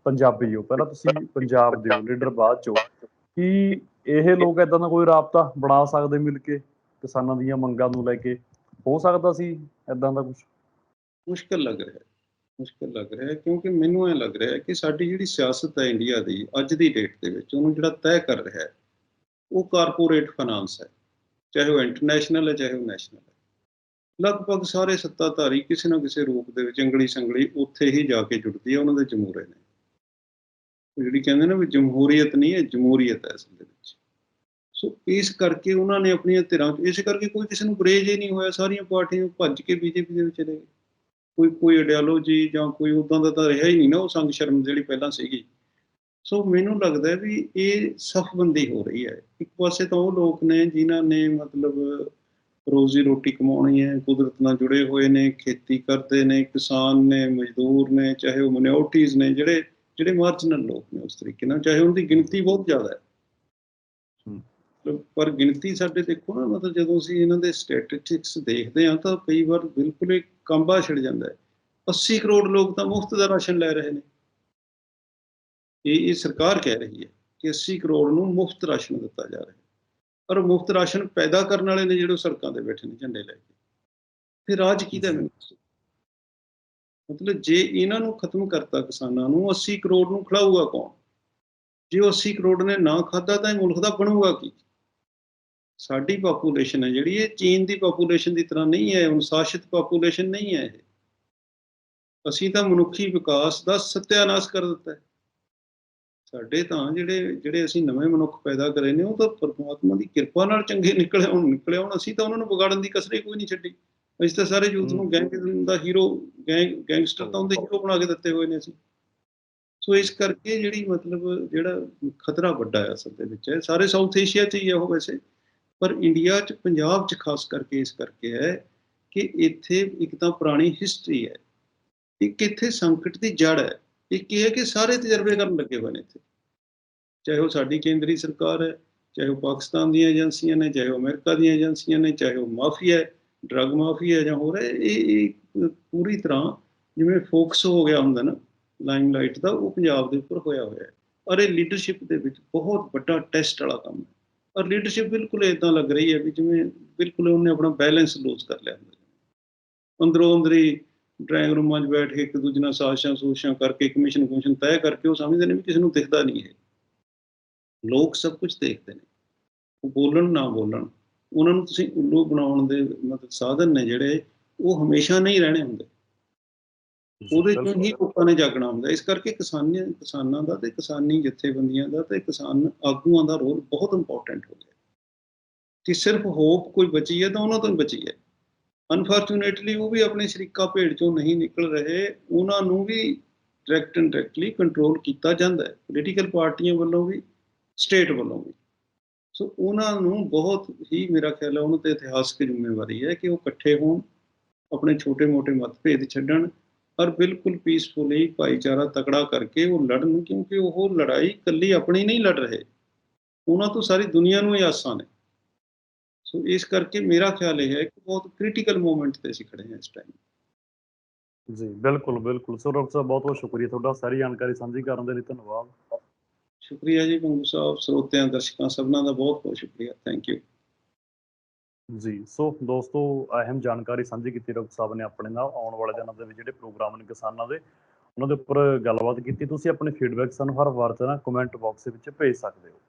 ਪੰਜਾਬੀ ਹੋ, ਪਹਿਲਾਂ ਤੁਸੀਂ ਪੰਜਾਬ ਦੇ ਹੋ, ਲੀਡਰ ਬਾਅਦ ਚੋਂ ਕਿ ਇਹ ਲੋਕ ਇਦਾਂ ਦਾ ਕੋਈ ਰਾਬਤਾ ਬਣਾ ਸਕਦੇ ਮਿਲ ਕੇ ਕਿਸਾਨਾਂ ਦੀਆਂ ਮੰਗਾਂ ਨੂੰ ਲੈ ਕੇ? ਹੋ ਸਕਦਾ ਸੀ ਇਦਾਂ ਦਾ ਕੁਝ ਮੁਸ਼ਕਲ ਲੱਗ ਰਿਹਾ। ਮੁਸ਼ਕਲ ਲੱਗ ਰਿਹਾ ਹੈ, ਕਿਉਂਕਿ ਮੈਨੂੰ ਇਹ ਲੱਗ ਰਿਹਾ ਹੈ ਕਿ ਸਾਡੀ ਜਿਹੜੀ ਸਿਆਸਤ ਹੈ ਇੰਡੀਆ ਦੀ ਅੱਜ ਦੀ ਡੇਟ ਦੇ ਵਿੱਚ, ਉਹਨੂੰ ਜਿਹੜਾ ਤੈਅ ਕਰ ਰਿਹਾ ਹੈ, ਉਹ ਕਾਰਪੋਰੇਟ ਫਾਈਨਾਂਸ ਹੈ, ਚਾਹੇ ਉਹ ਇੰਟਰਨੈਸ਼ਨਲ ਹੈ, ਚਾਹੇ ਉਹ ਨੈਸ਼ਨਲ ਹੈ। ਲਗਭਗ ਸਾਰੇ ਸੱਤਾਧਾਰੀ ਕਿਸੇ ਨਾ ਕਿਸੇ ਰੂਪ ਦੇ ਵਿੱਚ ਅੰਗਲੀ ਸੰਗਲੀ ਉੱਥੇ ਹੀ ਜਾ ਕੇ ਜੁੜਦੀ ਹੈ, ਉਹਨਾਂ ਦੇ ਜਮਹੂਰੇ ਨੇ। ਉਹ ਜਿਹੜੀ ਕਹਿੰਦੇ ਨੇ ਵੀ ਜਮਹੂਰੀਅਤ ਨਹੀਂ ਹੈ, ਜਮਹੂਰੀਅਤ ਹੈ ਅਸਲ ਦੇ ਵਿੱਚ। ਸੋ ਇਸ ਕਰਕੇ ਉਹਨਾਂ ਨੇ ਆਪਣੀਆਂ ਧਿਰਾਂ, ਇਸ ਕਰਕੇ ਕੋਈ ਕਿਸੇ ਨੂੰ ਗਰੇਜ ਹੀ ਨਹੀਂ ਹੋਇਆ, ਸਾਰੀਆਂ ਪਾਰਟੀਆਂ ਭੱਜ ਕੇ ਬੀਜੇਪੀ ਦੇ ਵਿੱਚ ਚਲੇ ਗਏ। ਕੋਈ ਕੋਈ ਆਈਡੀਓਲੋਜੀ ਜਾਂ ਕੋਈ ਉਦਾਂ ਦਾ ਤਾਂ ਰਿਹਾ ਹੀ ਨਹੀਂ ਨਾ ਉਹ ਸੰਗ ਸ਼ਰਮ ਜਿਹੜੀ ਪਹਿਲਾਂ ਸੀਗੀ। ਸੋ ਮੈਨੂੰ ਲੱਗਦਾ ਵੀ ਇਹ ਸਫਬੰਦੀ ਹੋ ਰਹੀ ਹੈ। ਇੱਕ ਪਾਸੇ ਤਾਂ ਉਹ ਲੋਕ ਨੇ ਜਿਨ੍ਹਾਂ ਨੇ ਮਤਲਬ ਰੋਜ਼ੀ ਰੋਟੀ ਕਮਾਉਣੀ ਹੈ, ਕੁਦਰਤ ਨਾਲ ਜੁੜੇ ਹੋਏ ਨੇ, ਖੇਤੀ ਕਰਦੇ ਨੇ, ਕਿਸਾਨ ਨੇ, ਮਜ਼ਦੂਰ ਨੇ, ਚਾਹੇ ਉਹ ਮਿਨੋਰਟੀਜ਼ ਨੇ, ਜਿਹੜੇ ਜਿਹੜੇ ਮਾਰਜਨਲ ਲੋਕ ਨੇ ਉਸ ਤਰੀਕੇ ਨਾਲ, ਚਾਹੇ ਉਹਨਾਂ ਦੀ ਗਿਣਤੀ ਬਹੁਤ ਜ਼ਿਆਦਾ ਹੈ। ਪਰ ਗਿਣਤੀ ਸਾਡੇ ਦੇਖੋ ਨਾ, ਮਤਲਬ ਜਦੋਂ ਅਸੀਂ ਇਹਨਾਂ ਦੇ ਸਟੈਟਿਸਟਿਕਸ ਦੇਖਦੇ ਹਾਂ ਤਾਂ ਕਈ ਵਾਰ ਬਿਲਕੁਲ ਹੀ ਕੰਬਾ ਛਿੜ ਜਾਂਦਾ ਹੈ। 80 ਕਰੋੜ ਲੋਕ ਤਾਂ ਮੁਫਤ ਦਾ ਰਾਸ਼ਨ ਲੈ ਰਹੇ ਨੇ। ਇਹ ਇਹ ਸਰਕਾਰ ਕਹਿ ਰਹੀ ਹੈ ਕਿ 80 ਕਰੋੜ ਨੂੰ ਮੁਫਤ ਰਾਸ਼ਨ ਦਿੱਤਾ ਜਾ ਰਿਹਾ ਹੈ। ਪਰ ਮੁਫਤ ਰਾਸ਼ਨ ਪੈਦਾ ਕਰਨ ਵਾਲੇ ਨੇ ਜਿਹੜੇ ਉਹ ਸੜਕਾਂ ਤੇ ਬੈਠੇ ਨੇ, ਝੰਡੇ ਲੈ ਕੇ। ਫਿਰ ਰਾਜ ਕਿਹਦਾ ਮੈਨੂੰ ਮਤਲਬ ਜੇ ਇਹਨਾਂ ਨੂੰ ਖਤਮ ਕਰਤਾ ਕਿਸਾਨਾਂ ਨੂੰ 80 ਕਰੋੜ ਨੂੰ ਖੜਾਊਗਾ ਕੌਣ? ਜੇ ਉਹ 80 ਕਰੋੜ ਨੇ ਨਾ ਖਾਦਾ ਤਾਂ ਇਹ ਮੁਲਕ ਦਾ ਬਣੂਗਾ ਕੀ? ਸਾਡੀ ਪਾਪੂਲੇਸ਼ਨ ਹੈ ਜਿਹੜੀ ਇਹ ਚੀਨ ਦੀ ਪਾਪੂਲੇਸ਼ਨ ਦੀ ਤਰ੍ਹਾਂ ਨਹੀਂ ਹੈ ਅਨੁਸ਼ਾਸਿਤ ਪਾਪੂਲੇਸ਼ਨ ਨਹੀਂ ਹੈ ਇਹ। ਅਸੀਂ ਤਾਂ ਮਨੁੱਖੀ ਵਿਕਾਸ ਦਾ ਸਤਿਆਨਾਸ਼ ਕਰ ਦਿੱਤਾ ਹੈ। ਸਾਡੇ ਤਾਂ ਜਿਹੜੇ ਜਿਹੜੇ ਅਸੀਂ ਨਵੇਂ ਮਨੁੱਖ ਪੈਦਾ ਕਰੇ ਨੇ ਉਹ ਤਾਂ ਪਰਮਾਤਮਾ ਦੀ ਕਿਰਪਾ ਨਾਲ ਚੰਗੇ ਨਿਕਲੇ ਹੁਣ ਨਿਕਲੇ ਹੁਣ। ਅਸੀਂ ਤਾਂ ਉਹਨਾਂ ਨੂੰ ਵਿਗਾੜਨ ਦੀ ਕਸਰ ਕੋਈ ਨਹੀਂ ਛੱਡੀ। ਅਸੀਂ ਤਾਂ ਸਾਰੇ ਯੂਥ ਨੂੰ ਗੈਂਗ ਦਾ ਹੀਰੋ ਗੈਂਗ ਗੈਂਗਸਟਰ ਤਾਂ ਉਹਦੇ ਹੀਰੋ ਬਣਾ ਕੇ ਦਿੱਤੇ ਹੋਏ ਨੇ ਅਸੀਂ। ਸੋ ਇਸ ਕਰਕੇ ਜਿਹੜੀ ਮਤਲਬ ਜਿਹੜਾ ਖਤਰਾ ਵੱਡਾ ਹੈ ਅਸਲ ਦੇ ਵਿੱਚ ਹੈ ਸਾਰੇ ਸਾਊਥ ਏਸ਼ੀਆ 'ਚ ਹੀ ਹੈ ਉਹ ਵੈਸੇ। ਪਰ ਇੰਡੀਆ 'ਚ, ਪੰਜਾਬ 'ਚ ਖਾਸ ਕਰਕੇ ਇਸ ਕਰਕੇ ਹੈ ਕਿ ਇੱਥੇ ਇੱਕ ਤਾਂ ਪੁਰਾਣੀ ਹਿਸਟਰੀ ਹੈ ਇੱਕ ਇੱਥੇ ਸੰਕਟ ਦੀ ਜੜ ਹੈ। ਇੱਕ ਇਹ ਹੈ ਕਿ ਸਾਰੇ ਤਜਰਬੇ ਕਰਨ ਲੱਗੇ ਹੋਏ ਨੇ ਇੱਥੇ। ਚਾਹੇ ਉਹ ਸਾਡੀ ਕੇਂਦਰੀ ਸਰਕਾਰ ਹੈ, ਚਾਹੇ ਉਹ ਪਾਕਿਸਤਾਨ ਦੀਆਂ ਏਜੰਸੀਆਂ ਨੇ, ਚਾਹੇ ਉਹ ਅਮਰੀਕਾ ਦੀਆਂ ਏਜੰਸੀਆਂ ਨੇ, ਚਾਹੇ ਉਹ ਮਾਫੀਆ ਡਰੱਗ ਮਾਫੀਆ ਜਾਂ ਹੋਰ ਹੈ, ਇਹ ਪੂਰੀ ਤਰ੍ਹਾਂ ਜਿਵੇਂ ਫੋਕਸ ਹੋ ਗਿਆ ਹੁੰਦਾ ਨਾ ਲਾਈਮਲਾਈਟ ਦਾ, ਉਹ ਪੰਜਾਬ ਦੇ ਉੱਪਰ ਹੋਇਆ ਹੋਇਆ ਹੈ। ਔਰ ਇਹ ਲੀਡਰਸ਼ਿਪ ਦੇ ਵਿੱਚ ਬਹੁਤ ਵੱਡਾ ਟੈਸਟ ਵਾਲਾ ਕੰਮ ਹੈ। ਔਰ ਲੀਡਰਸ਼ਿਪ ਬਿਲਕੁਲ ਇਦਾਂ ਲੱਗ ਰਹੀ ਹੈ ਵੀ ਜਿਵੇਂ ਬਿਲਕੁਲ ਉਹਨੇ ਆਪਣਾ ਬੈਲੈਂਸ ਲੂਜ਼ ਕਰ ਲਿਆ ਹੁੰਦਾ। ਅੰਦਰੋਂ ਅੰਦਰੀ ਡਰਾਇੰਗ ਰੂਮਾਂ 'ਚ ਬੈਠ ਕੇ ਇੱਕ ਦੂਜੇ ਨਾਲ ਸਾਜ਼ਿਸ਼ਾਂ ਸੂਸ਼ਾਂ ਕਰਕੇ ਕਮਿਸ਼ਨ ਕਮਿਸ਼ਨ ਤੈਅ ਕਰਕੇ ਉਹ ਸਮਝਦੇ ਨੇ ਵੀ ਕਿਸੇ ਨੂੰ ਦਿਖਦਾ ਨਹੀਂ ਹੈ ਲੋਕ ਸਭ ਕੁਝ ਦੇਖਦੇ ਨੇ। ਉਹ ਬੋਲਣ ਨਾ ਬੋਲਣ। ਉਹਨਾਂ ਨੂੰ ਤੁਸੀਂ ਉੱਲੂ ਬਣਾਉਣ ਦੇ ਮਤਲਬ ਸਾਧਨ ਨੇ ਜਿਹੜੇ, ਉਹ ਹਮੇਸ਼ਾ ਨਹੀਂ ਰਹਿਣੇ ਹੁੰਦੇ। ਉਹਦੇ ਚੋਂ ਹੀ ਲੋਕਾਂ ਨੇ ਜਾਗਣਾ ਹੁੰਦਾ। ਇਸ ਕਰਕੇ ਕਿਸਾਨੀ ਕਿਸਾਨਾਂ ਦਾ ਤੇ ਕਿਸਾਨੀ ਜਥੇਬੰਦੀਆਂ ਦਾ ਤੇ ਕਿਸਾਨ ਆਗੂਆਂ ਦਾ ਰੋਲ ਬਹੁਤ ਇੰਪੋਰਟੈਂਟ ਹੋ ਗਿਆ। ਕਿ ਸਿਰਫ ਹੋਪ ਕੋਈ ਬਚੀ ਹੈ ਤਾਂ ਉਹਨਾਂ ਤੋਂ ਹੀ ਬਚੀ ਹੈ। ਅਨਫੋਰਚੂਨੇਟਲੀ ਉਹ ਵੀ ਆਪਣੇ ਸ਼ਰੀਕਾ ਭੇਡ ਚੋਂ ਨਹੀਂ ਨਿਕਲ ਰਹੇ। ਉਹਨਾਂ ਨੂੰ ਵੀ ਡਾਇਰੈਕਟ ਐਂਡ ਡਾਇਰੈਕਟਲੀ ਕੰਟਰੋਲ ਕੀਤਾ ਜਾਂਦਾ ਹੈ। ਪੋਲੀਟੀਕਲ ਪਾਰਟੀਆਂ ਵੱਲੋਂ ਵੀ ਸਟੇਟ ਵੱਲੋਂ ਵੀ। ਸੋ ਉਹਨਾਂ ਨੂੰ ਬਹੁਤ ਹੀ ਮੇਰਾ ਖਿਆਲ ਹੈ ਉਹਨਾਂ ਤੇ ਇਤਿਹਾਸਕ ਜ਼ਿੰਮੇਵਾਰੀ ਹੈ ਕਿ ਉਹ ਇਕੱਠੇ ਹੋਣ ਆਪਣੇ ਛੋਟੇ-ਮੋਟੇ ਮਤਭੇਦ ਛੱਡਣ। ਔਰ ਬਿਲਕੁਲ ਪੀਸਫੁਲੀ ਭਾਈਚਾਰਾ ਤਕੜਾ ਕਰਕੇ ਉਹ ਲੜਨ ਕਿਉਂਕਿ ਉਹ ਲੜਾਈ ਇਕੱਲੀ ਆਪਣੀ ਨਹੀਂ ਲੜ ਰਹੇ। ਉਹਨਾਂ ਤੋਂ ਸਾਰੀ ਦੁਨੀਆ ਨੂੰ ਹੀ ਆਸਾਂ ਨੇ। ਸੋ ਇਸ ਕਰਕੇ ਮੇਰਾ ਖਿਆਲ ਇਹ ਹੈ ਕਿ ਬਹੁਤ ਕ੍ਰਿਟੀਕਲ ਮੂਮੈਂਟ ਤੇ ਅਸੀਂ ਖੜੇ ਹਾਂ ਇਸ ਟਾਈਮ ਜੀ ਬਿਲਕੁਲ ਬਿਲਕੁਲ। ਸੋ ਡਾਕਟਰ ਸਾਹਿਬ ਬਹੁਤ ਬਹੁਤ ਸ਼ੁਕਰੀਆ। ਤੁਹਾਡਾ ਸਾਰੀ ਜਾਣਕਾਰੀ ਸਾਂਝੀ ਕਰਨ ਦੇ ਲਈ ਧੰਨਵਾਦ। ਸ਼ੁਕਰੀਆ ਜੀ ਪੰਗੂ ਸਾਹਿਬ ਸਰੋਤਿਆਂ ਦਰਸ਼ਕਾਂ ਸਭਨਾਂ ਦਾ ਬਹੁਤ ਬਹੁਤ ਸ਼ੁਕਰੀਆ। ਥੈਂਕ ਯੂ ਜੀ, ਸੋ ਦੋਸਤੋ, ਅਹਿਮ ਜਾਣਕਾਰੀ ਸਾਂਝੀ ਕੀਤੀ ਡਾਕਟਰ ਸਾਹਿਬ ਨੇ ਆਪਣੇ ਨਾਲ, ਆਉਣ ਵਾਲੇ ਦਿਨਾਂ ਦੇ ਵਿੱਚ ਜਿਹੜੇ ਪ੍ਰੋਗਰਾਮ ਨੇ ਕਿਸਾਨਾਂ ਦੇ, ਉਹਨਾਂ ਦੇ ਉੱਪਰ ਗੱਲਬਾਤ ਕੀਤੀ। ਤੁਸੀਂ ਆਪਣੇ ਫੀਡਬੈਕ ਸਾਨੂੰ ਹਰ ਵਾਰ ਤੇ ਨਾ ਕਮੈਂਟ ਬਾਕਸ ਦੇ ਵਿੱਚ ਭੇਜ ਸਕਦੇ ਹੋ।